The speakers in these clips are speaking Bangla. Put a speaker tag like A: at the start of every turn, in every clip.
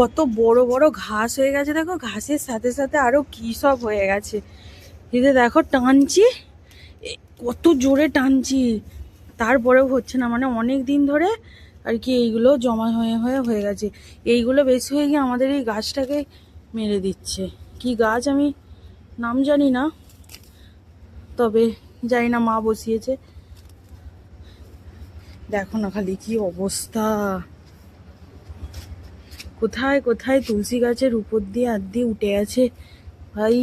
A: কত বড় বড় ঘাস হয়ে গেছে। দেখো, ঘাসের সাথে সাথে আরও কি সব হয়ে গেছে। যে দেখো, টানছি। কত জোরে টানছি। তারপরেও হচ্ছে না মানে অনেক দিন ধরে আর কি এইগুলো জমা হয়ে হয়ে হয়ে গেছে। এইগুলো বেশি হয়ে গিয়ে আমাদের এই গাছটাকে মেরে দিচ্ছে। কি গাছ আমি নাম জানি না, তবে জানি না, মা বসিয়েছে। দেখো না খালি কি অবস্থা। কোথায় কোথায় তুলসী গাছের উপর দিয়ে আর দিয়ে উঠে আছে? ভাই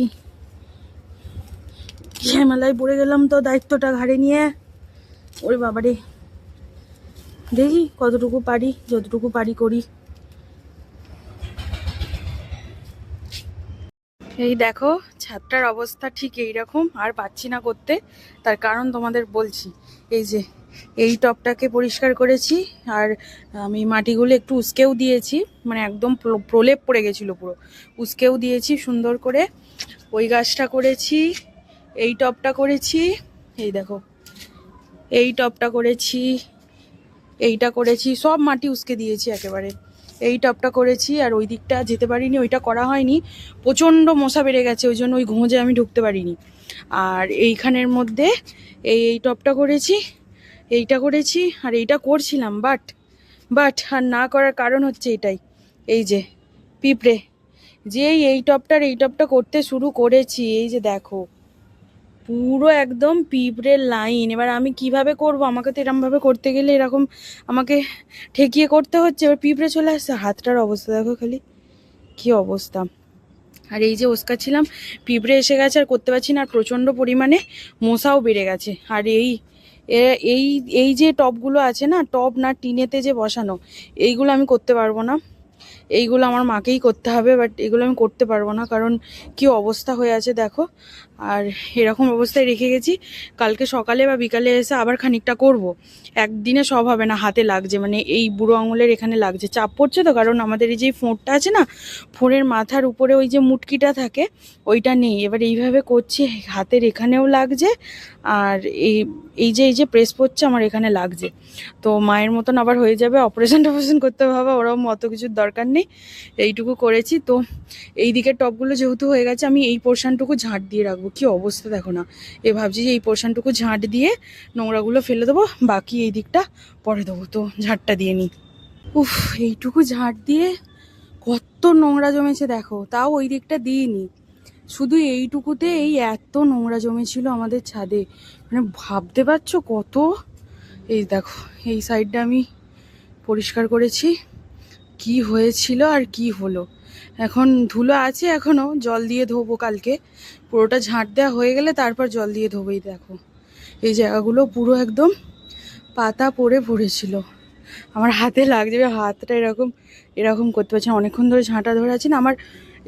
A: ঝামেলায় পড়ে গেলাম তো দায়িত্বটা ঘাড়ে নিয়ে। ওরে বাবারে। দেখি কতটুকু পারি, যতটুকু পারি করি। এই দেখো, ছাদটার অবস্থা ঠিক এই রকম আর পাচ্ছি না করতে। তার কারণ তোমাদের বলছি। এই যে, এই টপটাকে পরিষ্কার করেছি আর আমি মাটিগুলো একটু উস্কেও দিয়েছি মানে একদম প্র- প্রলেপ পড়ে গেছিল পুরো। উস্কেও দিয়েছি সুন্দর করে। ওই গাছটা করেছি, এই টপটা করেছি, এই দেখো, এই টপটা করেছি, এইটা করেছি, সব মাটি উস্কে দিয়েছি একেবারে। এই টপটা করেছি আর ওই দিকটা যেতে পারিনি, ওইটা করা হয়নি। প্রচণ্ড মশা বেড়ে গেছে, ওই জন্য ওই ঘোঁজে আমি ঢুকতে পারিনি। আর এইখানের মধ্যে এই এই টপটা করেছি, এইটা করেছি আর এইটা করছিলাম বাট বাট আর না করার কারণ হচ্ছে এটাই, এই যে পিঁপড়ে, যেই এই টপটার এই টপটা করতে শুরু করেছি, এই যে দেখো, পুরো একদম পিঁপড়ের লাইন এবার আমি কীভাবে করব, আমাকে তো এরমভাবে করতে গেলে এরকম আমাকে ঠেকিয়ে করতে হচ্ছে, এবার পিঁপড়ে চলে আসছে, হাতটার অবস্থা দেখো খালি, কি অবস্থা। আর এই যে ওসকাচ্ছিলাম পিঁপড়ে এসে গেছে আর করতে পারছি না, আর প্রচণ্ড পরিমাণে মশাও বেড়ে গেছে। আর এই এই এই যে টপগুলো আছে না, টপ না টিনেতে যে বসানো, এইগুলো আমি করতে পারব না। এইগুলো আমার মাকেই করতে হবে, বাট এগুলো আমি করতে পারব না, কারণ কি অবস্থা হয়ে আছে দেখো। আর এরকম অবস্থায় রেখে গেছি। কালকে সকালে বা বিকালে এসে আবার খানিকটা করব। একদিনে সব হবে না, হাতে লাগছে। মানে এই বুড়ো আঙুলের এখানে লাগছে। চাপ পড়ছে তো, কারণ আমাদের এই যে ফোঁড়টা আছে না ফোঁড়ের মাথার উপরে ওই যে মুটকিটা থাকে, ওইটা নেই। এবার এইভাবে করছি, হাতের এখানেও লাগছে, আর এই এই যে এই যে প্রেস পড়ছে, আমার এখানে লাগছে। তো মায়ের মতন আবার হয়ে যাবে অপারেশন টপারেশন করতে হবে ওরকম অত কিছুর দরকার নেই। এইটুকু করেছি। তো এই দিকের টপগুলো যেহেতু হয়ে গেছে, আমি এই পোর্শনটুকু ঝাঁট দিয়ে রাখব। কি অবস্থা দেখো না। এ ভাবছি যে এই পোর্শনটুকু ঝাঁট দিয়ে নোংরাগুলো ফেলে দেবো, বাকি এই দিকটা পরে দেবো। তো ঝাঁটটা দিয়ে নিই। উফ, এইটুকু ঝাঁট দিয়ে কত নোংরা জমেছে দেখো, তাও ওই দিকটা দিইনি শুধু এইটুকুতে এই এত নোংরা জমেছিল আমাদের ছাদে। মানে ভাবতে পারছ কত? এই দেখো, এই সাইডটা আমি পরিষ্কার করেছি। কি হয়েছিল আর কি হলো। এখন ধুলো আছে এখনও জল দিয়ে ধোবো কালকে। পুরোটা ঝাঁট দেওয়া হয়ে গেলে তারপর জল দিয়ে ধোবো এই দেখো। এই জায়গাগুলো পুরো একদম পাতা পড়ে পড়েছিল আমার হাতে লাগছে হাতটা এরকম এরকম করতে পারছি অনেকক্ষণ ধরে ঝাঁটা ধরে আছি না। আমার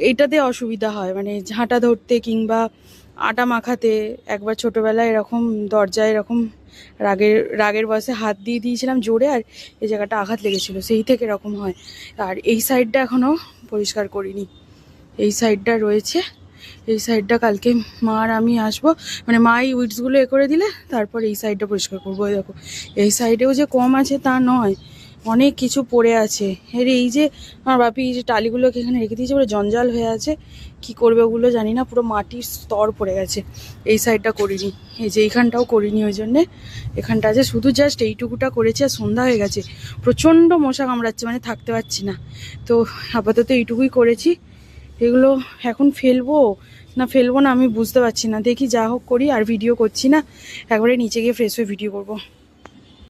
A: এইটাতে অসুবিধা হয়। মানে ঝাঁটা ধরতে কিংবা আটা মাখাতে, একবার ছোটোবেলায় এরকম দরজায় এরকম রাগের রাগের বয়সে হাত দিয়ে দিয়েছিলাম জোরে আর এই জায়গাটা আঘাত লেগেছিল। সেই থেকে এরকম হয়। আর এই সাইডটা এখনও পরিষ্কার করিনি। এই সাইডটা রয়েছে। এই সাইডটা কালকে মা আর আমি আসব। মানে মা এই উইডসগুলো এ করে দিলে, তারপর এই সাইডটা পরিষ্কার করব। দেখো, এই সাইডেও যে কম আছে তা নয়। অনেক কিছু পড়ে আছে। এর এই যে আমার বাপি এই যে টালিগুলোকে এখানে রেখে দিয়েছে, পুরো জঞ্জাল হয়ে আছে। কি করবে ওগুলো জানি না, পুরো মাটির স্তর পড়ে গেছে। এই সাইডটা করিনি। এই যে এইখানটাও করিনি ওই জন্যে। এখানটা আছে শুধু জাস্ট এইটুকুটা করেছি আর সন্ধ্যা হয়ে গেছে। প্রচণ্ড মশা কামড়াচ্ছে মানে থাকতে পারছি না। তো আপাতত এইটুকুই করেছি। এগুলো এখন ফেলব? না ফেলব না আমি বুঝতে পারছি না। দেখি যা হোক করি, আর ভিডিও করছি না। একবারে নিচে গিয়ে ফ্রেশ হয়ে ভিডিও করব।